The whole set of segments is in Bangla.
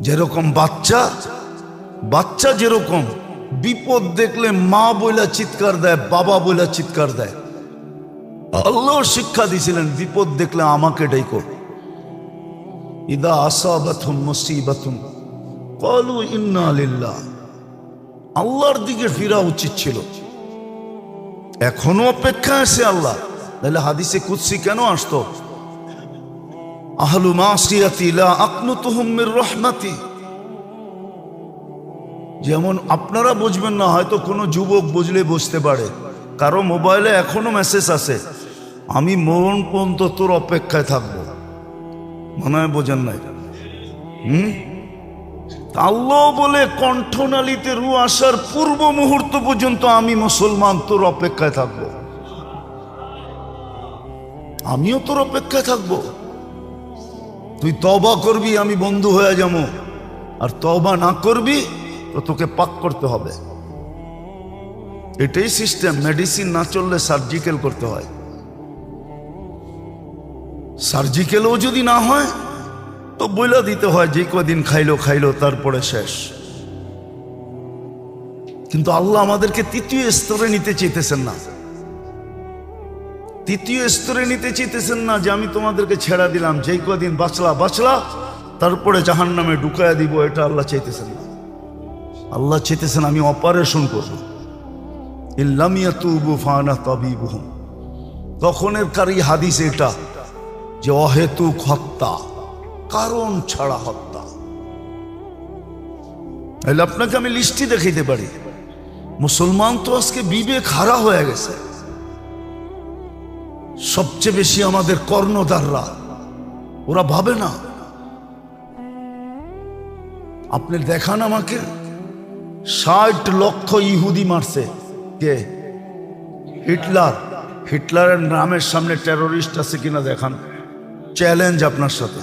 যেরকম বাচ্চা বাচ্চা যেরকম, বিপদ দেখলে মা বইলা চিৎকার দেয়, বাবা বইলা চিৎকার দেয়। আল্লাহ শিক্ষা দিয়েছিলেন, বিপদ দেখলে আমাকে ডেকো ইদা আসাবাতুম মুসিবাতুম কলু ইন্না লিল্লাহ। আল্লাহর দিকে ফিরা উচিত ছিল। এখনও অপেক্ষা আছে আল্লাহ। তাহলে হাদিসে কুৎসি কেন আসতো? আহলু মাসিয়াতি লা আকনুতুহুম মির রহমাতি। যেমন আপনারা বুঝবেন না, হয়তো কোনো যুবক বুঝলে বুঝতে পারে। কারও মোবাইলে এখনও মেসেজ আছে আমি মরণ পর্যন্ত তোর অপেক্ষায় থাকব। মনে হয় বোঝেন নাই? হুম? আল্লাহ বলে, কণ্ঠনালীতে রু আসার পূর্ব মুহূর্ত পর্যন্ত আমি মুসলমান তোর অপেক্ষায় থাকব। আমিও তোর অপেক্ষায় থাকব। তুই তবা করবি, আমি বন্ধু হয়ে যাব। আর তবা না করবি, তো তোকে পাক করতে হবে। এটাই সিস্টেম মেডিসিন না চললে সার্জিক্যাল করতে হয়। সার্জিক্যালও যদি না হয়, তো বইলা দিতে হয়, যে কদিন খাইলো খাইলো, তারপরে শেষ। কিন্তু আল্লাহ আমাদেরকে তৃতীয় স্তরে নিতে চেতেছেন না। তৃতীয় স্তরে নিতে চাইতেছেন না যে আমি তোমাদেরকে ছেড়া দিলাম, যেই কদিন বাঁচলা বাঁচলা, তারপরে জাহান নামে ঢুকাইয়া দিব, এটা আল্লাহ চাইতেছেন না। আল্লাহ চাইতেছেন আমি অপারেশন করব। ইল্লামিয়া তুবু ফানা তখনের কারি হাদিস এটা যে অহেতুক হত্যা, কারণ ছাড়া হত্যা। তাহলে আপনাকে আমি লিস্টি দেখাইতে পারি। মুসলমান তো আজকে বিবেক হারা হয়ে গেছে। সবচেয়ে বেশি আমাদের কর্ণধাররা, ওরা ভাবে না। আপনি দেখান আমাকে, ষাট লক্ষ ইহুদি মারছে। কে? হিটলার। হিটলারের নামের সামনে টেরোরিস্ট আছে কিনা দেখান। চ্যালেঞ্জ আপনার সাথে।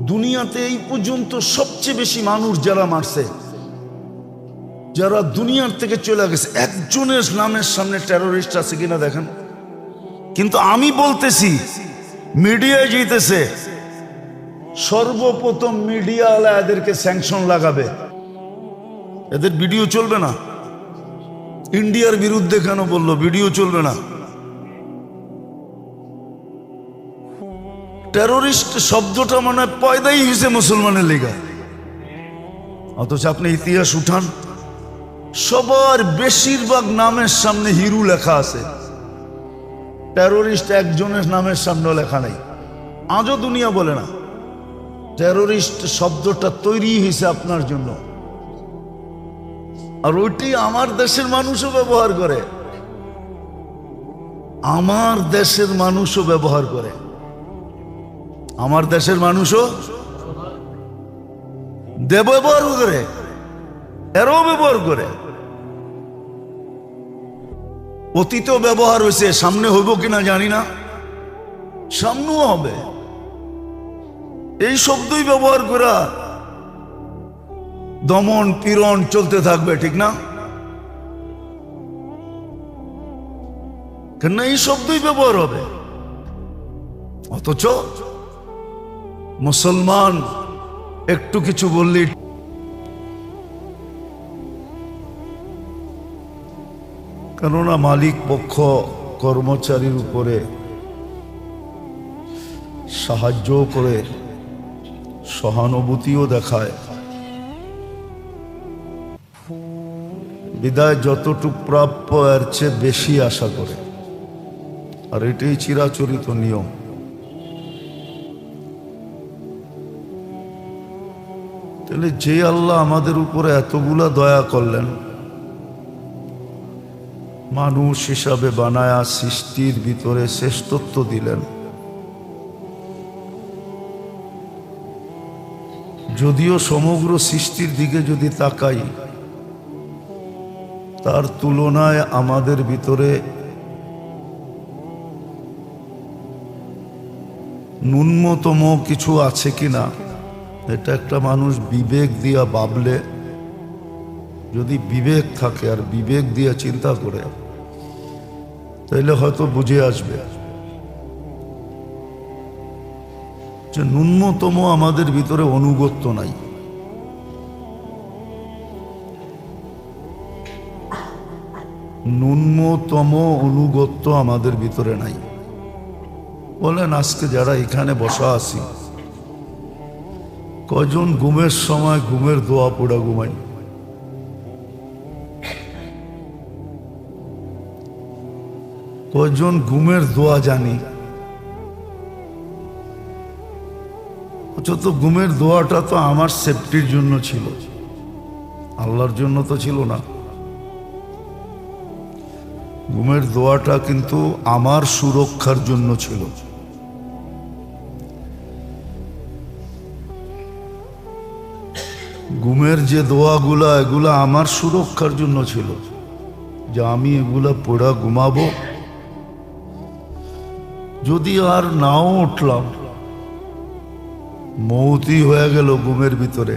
দুনিয়াতে এই পর্যন্ত সবচেয়ে বেশি মানুষ যারা মারছে যারা দুনিয়ার থেকে চলে গেছে, একজনের নামের সামনে টেরোরিস্ট আছে কিনা দেখেন। কিন্তু আমি বলতেছি মিডিয়ায় যেতেছে, সর্বপ্রথম মিডিয়া এদেরকে স্যাংশন লাগাবে। এদের ভিডিও চলবে না। ইন্ডিয়ার বিরুদ্ধে কেন বলল ভিডিও চলবে না। টেরোরিস্ট শব্দটা মানে পয়দাই হয়েছে মুসলমানের লেগা। অথচ আপনি ইতিহাস উঠান সবার বেশিরভাগ নামের সামনে হিরু লেখা আছে। টেরোরিস্ট একজনের নামের সামনে লেখা নেই। আজও দুনিয়া বলে না। টেরোরিস্ট শব্দটা তৈরি হয়েছে আপনার জন্য। আর ওইটি আমার দেশের মানুষও ব্যবহার করে। আমার দেশের মানুষও ব্যবহার করে। আমার দেশের মানুষও দেব ব্যবহার করে। এরও ব্যবহার করে। অতীতেও ব্যবহার হয়েছে, সামনে হইব কিনা জানি না। সামনেও হবে। এই শব্দই ব্যবহার করা দমন, পীড়ন চলতে থাকবে, ঠিক না? কেন এই শব্দই ব্যবহার হবে। অথচ মুসলমান একটু কিছু বললি কেননা মালিক পক্ষ কর্মচারীর উপরে সাহায্য করে, সহানুভূতিও দেখায়। বিদায় যতটুক প্রাপ্য, এর চেয়ে বেশি আশা করে। আর এটাই চিরাচরিত নিয়ম। তাহলে যে আল্লাহ আমাদের উপরে এতগুলা দয়া করলেন মানুষ হিসাবে বানায়া সৃষ্টির ভিতরে শ্রেষ্ঠত্ব দিলেন। যদিও সমগ্র সৃষ্টির দিকে যদি তাকাই, তার তুলনায় আমাদের ভিতরে ন্যূনতম কিছু আছে কিনা, এটা একটা মানুষ বিবেক দিয়া ভাবলে যদি বিবেক থাকে আর বিবেক দিয়ে চিন্তা করে, তাইলে হয়তো বুঝে আসবে যে ন্যূনতম আমাদের ভিতরে অনুগত্য নাই। ন্যূনতম অনুগত্য আমাদের ভিতরে নাই। বলেন, আজকে যারা এখানে বসা আছি কজন ঘুমের সময় ঘুমের দোয়া পোড়া ঘুমাই? কজন ঘুমের দোয়া জানি। অথচ ঘুমের দোয়াটা তো আমার সেফটির জন্য ছিল। আল্লাহর জন্য তো ছিল না। ঘুমের দোয়াটা কিন্তু আমার সুরক্ষার জন্য ছিল। ঘুমের যে দোয়াগুলা, এগুলা আমার সুরক্ষার জন্য ছিল। যে আমি এগুলা পড়া ঘুমাবো যদি আর নাও উঠলাম, মৌতি হয়ে গেল ঘুমের ভিতরে।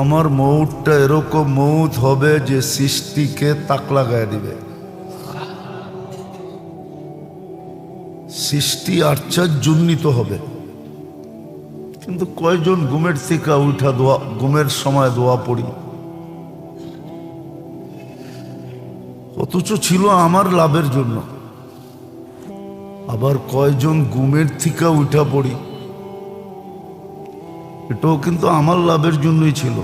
আমার মৌতটা এরকম মৌত হবে যে সৃষ্টিকে তাক লাগায় দিবে। সৃষ্টি আশ্চর্যজনিত হবে। কিন্তু কয়জন ঘুমের থেকে উঠা দোয়া, ঘুমের সময় দোয়া পড়ি? অথচ ছিল আমার লাভের জন্য। আবার কয়জন ঘুমের থেকে উঠা পড়ি। এটাও কিন্তু আমার লাভের জন্যই ছিল।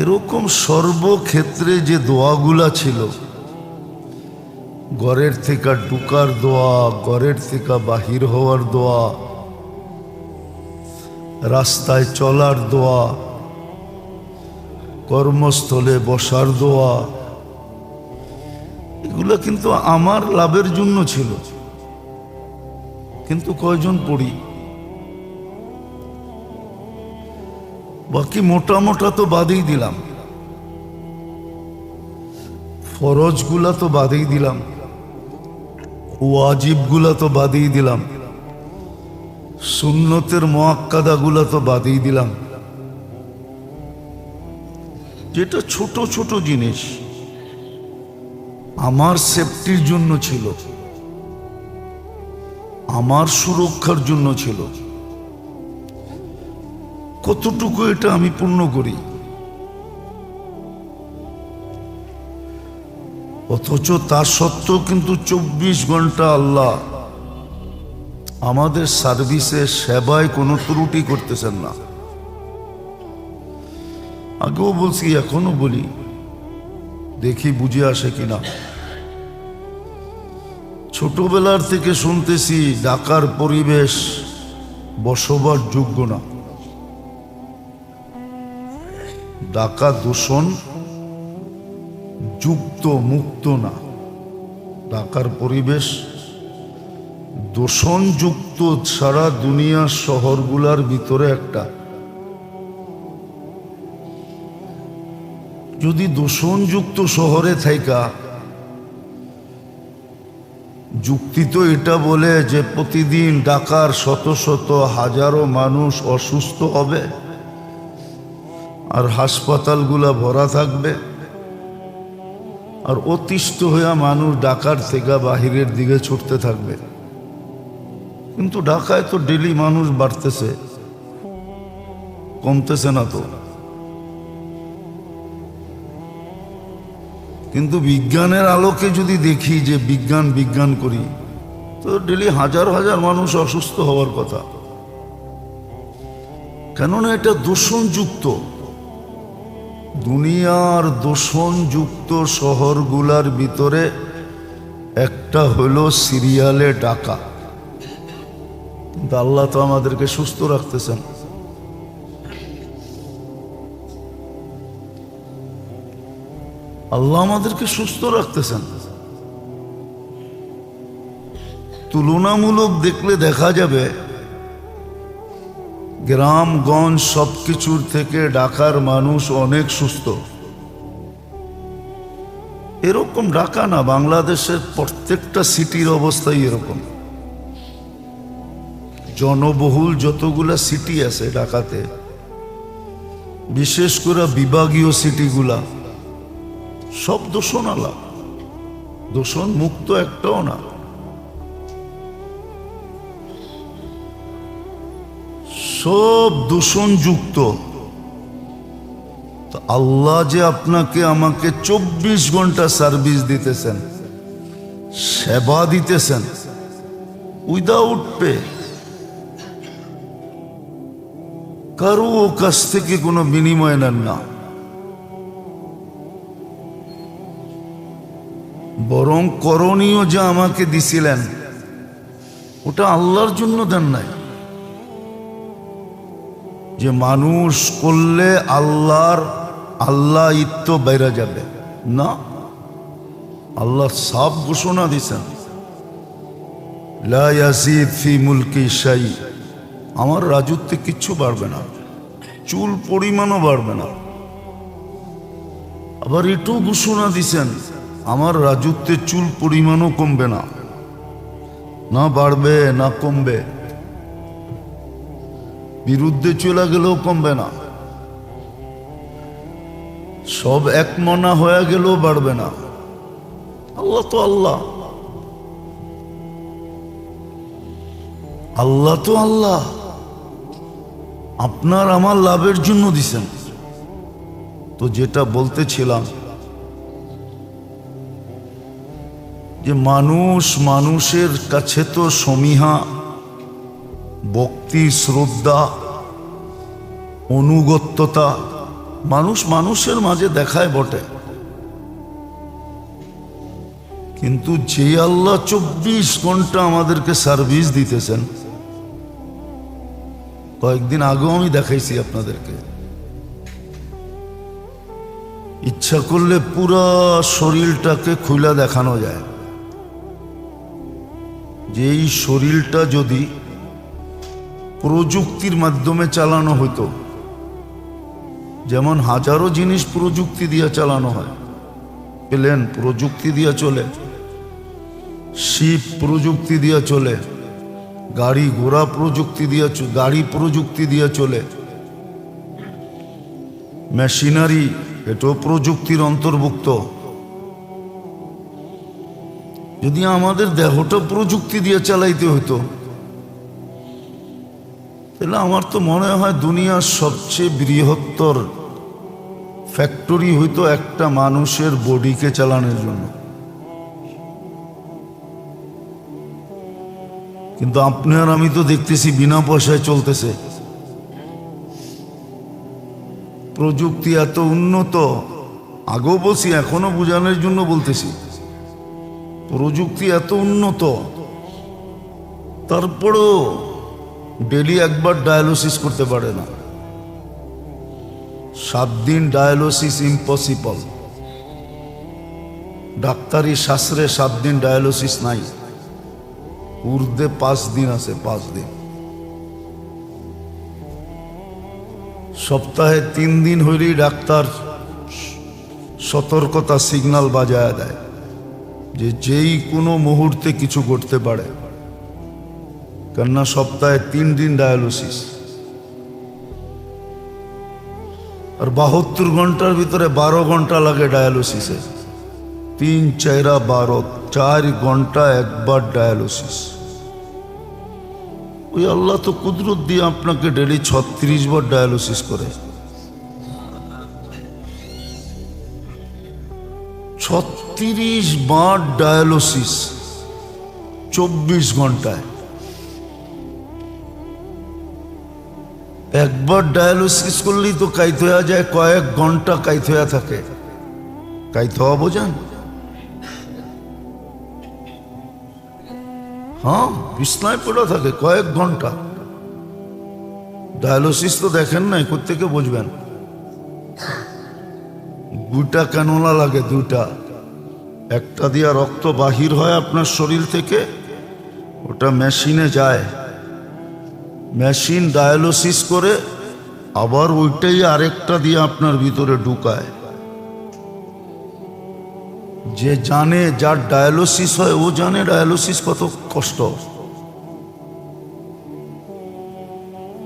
এরকম সর্বক্ষেত্রে যে দোয়াগুলা ছিল, ঘরের থেকে ঢুকার দোয়া, ঘরের থেকে বাহির হওয়ার দোয়া, রাস্তায় চলার দোয়া কর্মস্থলে বসার দোয়া। এগুলো কিন্তু আমার লাভের জন্য ছিল। কিন্তু কয়জন পড়ি? বাকি মোটা মোটা তো বাদেই দিলাম। ফরজগুলা তো বাদেই দিলাম। ওয়াজিবগুলা তো বাদেই দিলাম। সুন্নতের মোয়াক্কাদাগুলা তো বাদেই দিলাম। যেটা ছোট ছোট জিনিস আমার সেফটির জন্য ছিল। আমার সুরক্ষার জন্য ছিল। কতটুকু এটা আমি পূর্ণ করি? অথচ তা সত্ত্বেও কিন্তু চব্বিশ ঘণ্টা আল্লাহ আমাদের সার্ভিসে সেবায় কোনো ত্রুটি করতেছেন না। আগেও বলছি, এখনও বলি। দেখি বুঝে আসে কিনা। ছোটবেলার থেকে শুনতেছি, ঢাকার পরিবেশ বসবার যোগ্য না। ঢাকা দূষণ যুক্ত, মুক্ত না। ঢাকার পরিবেশ দূষণযুক্ত সারা দুনিয়ার শহরগুলার ভিতরে একটা। যদি দূষণযুক্ত শহরে থাইকা, যুক্তি তো এটা বলে যে প্রতিদিন ঢাকার শত শত হাজারো মানুষ অসুস্থ হবে আর হাসপাতালগুলা ভরা থাকবে আর অতিষ্ঠ হইয়া মানুষ ঢাকার থেকে বাহিরের দিকে ছুটতে থাকবে। কিন্তু ঢাকায় তো ডেলি মানুষ বাড়তেছে, কমতেছে না তো। কিন্তু বিজ্ঞানের আলোকে যদি দেখি যে বিজ্ঞান বিজ্ঞান করি, তো ডেলি হাজার হাজার মানুষ অসুস্থ হওয়ার কথা। কেননা এটা দূষণযুক্ত। দুনিয়ার দূষণযুক্ত শহরগুলার ভিতরে একটা হলো সিরিয়ালে ডাকা। কিন্তু আল্লাহ তো আমাদেরকে সুস্থ রাখতেছেন। আল্লাহ আমাদেরকে সুস্থ রাখতেছেন। তুলনামূলক দেখলে দেখা যাবে, গ্রামগঞ্জ সবকিছুর থেকে ঢাকার মানুষ অনেক সুস্থ। এরকম ঢাকা না, বাংলাদেশের প্রত্যেকটা সিটির অবস্থাই এরকম। জনবহুল যতগুলা সিটি আছে ঢাকাতে, বিশেষ করে বিভাগীয় সিটিগুলা সব দূষণ আলাপ দূষণ মুক্ত একটাও না। সব দূষণযুক্ত আল্লাহ যে আপনাকে আমাকে চব্বিশ ঘণ্টা সার্ভিস দিতেছেন, সেবা দিতেছেন, উইদাউট পে, কারও কাছ থেকে কোনো বিনিময় নেন না। বরং করণীয় যা আমাকে দিছিলেন, ওটা আল্লাহর জন্য দেন নাই। যে মানুষ করলে আল্লাহর আল্লাহ ইত্য বাইরা যাবে। না, আল্লাহ সাফ ঘোষণা দিছেন। ফি মুলকি শাই, আমার রাজত্বে কিচ্ছু বাড়বে না, চুল পরিমাণও বাড়বে না। আবার এটাও ঘোষণা দিছেন আমার রাজত্বে চুল পরিমাণও কমবে না। না বাড়বে, না কমবে। বিরুদ্ধে চলে গেলেও কমবে না। সব এক মনা হয়ে গেলেও বাড়বে না। আল্লাহ তো আল্লাহ। আল্লাহ তো আল্লাহ। আপনার আমার লাভের জন্য দিছেন। তো যেটা বলতেছিলাম যে মানুষ মানুষের কাছে তো সমীহা, ভক্তি, শ্রদ্ধা, অনুগত্যতা মানুষ মানুষের মাঝে দেখায় বটে। কিন্তু যে আল্লাহ চব্বিশ ঘণ্টা আমাদেরকে সার্ভিস দিতেছেন, কয়েকদিন আগেও আমি দেখাইছি আপনাদেরকে। ইচ্ছা করলে পুরা শরীরটাকে খুলে দেখানো যায়। যে এই শরীরটা যদি প্রযুক্তির মাধ্যমে চালানো হতো, যেমন হাজারো জিনিস প্রযুক্তি দিয়ে চালানো হয় প্লেন প্রযুক্তি দিয়ে চলে, শিপ প্রযুক্তি দিয়ে চলে, গাড়ি ঘোড়া প্রযুক্তি দিয়ে গাড়ি প্রযুক্তি দিয়ে চলে, মেশিনারি এটাও প্রযুক্তির অন্তর্ভুক্ত যদি আমাদের দেহটা প্রযুক্তি দিয়ে চালাইতে হতো তাহলে আমার তো মনে হয় দুনিয়ার সবচেয়ে বৃহত্তর ফ্যাক্টরি হইতো একটা মানুষের বডিকে চালানোর জন্য। কিন্তু আপনি আর আমি তো দেখতেছি বিনা পয়সায় চলতেছে। প্রযুক্তি এত উন্নত, আগেও বলছি, এখনও বোঝানোর জন্য বলতেছি। প্রযুক্তি এত উন্নত। তারপরেও ডেলি একবার ডায়ালিসিস করতে পারে না। সাত দিন ডায়ালিসিস ইম্পসিবল। ডাক্তারি শাস্ত্রে সাত দিন ডায়ালিসিস নাই। ঊর্ধ্বে পাঁচ দিন আছে, পাঁচ দিন। সপ্তাহে তিন দিন হইলেই ডাক্তার সতর্কতা সিগন্যাল বাজায় দেয়। যে যেই কোনো মুহূর্তে কিছু ঘটতে পারে। কেননা সপ্তাহে তিন দিন ডায়ালিসিস। আর বাহাত্তর ঘণ্টার ভিতরে বারো ঘণ্টা লাগে ডায়ালিসিসে। তিন চাইরা বারো, চার ঘণ্টা একবার ডায়ালিসিস। ওই আল্লাহ তো কুদরত দিয়ে আপনাকে ডেলি ছত্রিশ বার ডায়ালিসিস করে। ছত্রিশ বার ডায়ালিসিস, চব্বিশ ঘন্টায়। একবার ডায়ালিসিস করলেই তো কাইত হয়ে যায়, কয়েক ঘণ্টা কাইত হয়ে থাকে। কাইত হওয়া বোঝান? হ্যাঁ বিছনায় পড়ে থাকে, কয়েক ঘণ্টা। ডায়ালিসিস তো দেখেন নাই কোথেকে বুঝবেন? দুইটা ক্যানোলা লাগে, দুইটা। একটা দিয়া রক্ত বাহির হয় আপনার শরীর থেকে, ওটা মেশিনে যায়। মেশিন ডায়ালিসিস করে আবার ওইটাই আরেকটা দিয়ে আপনার ভিতরে ঢুকায়। যে জানে, যার ডায়ালিসিস হয়, ও জানে ডায়ালিসিস কত কষ্ট।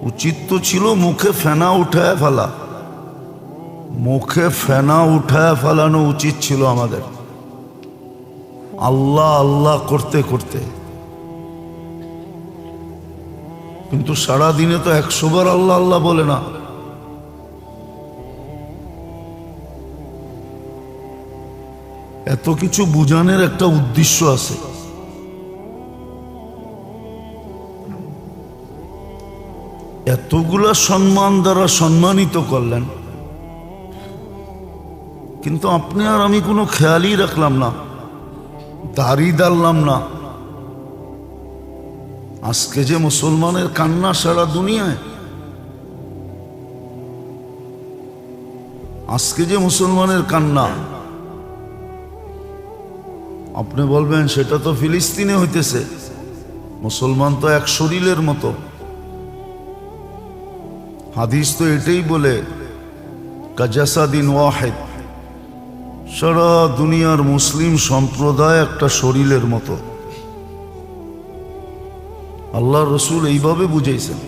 উচিত তো ছিল মুখে ফেনা উঠায় ফেলা। মুখে ফেনা উঠায় ফেলানো উচিত ছিল আমাদের। আল্লাহ আল্লাহ করতে করতে। কিন্তু সারা দিনে তো একশোবার আল্লাহ আল্লাহ বলে না। এত কিছু বুঝানোর একটা উদ্দেশ্য আছে। এতগুলা সম্মান দ্বারা সম্মানিত করলেন। কিন্তু আপনি আর আমি কোনো খেয়ালই রাখলাম না। দাড়ি দাঁড়লাম না। আজকে যে মুসলমানের কান্না সারা দুনিয়ায়। আজকে যে মুসলমানের কান্না। আপনি বলবেন, সেটা তো ফিলিস্তিনে হইতেছে। মুসলমান তো এক শরীরের মতো। হাদিস তো এটাই বলে, কাজাসাদিন ওয়াহেদ। সারা দুনিয়ার মুসলিম সম্প্রদায় একটা শরীরের মতো। আল্লাহ রসুল এইভাবে বুঝাইছেন।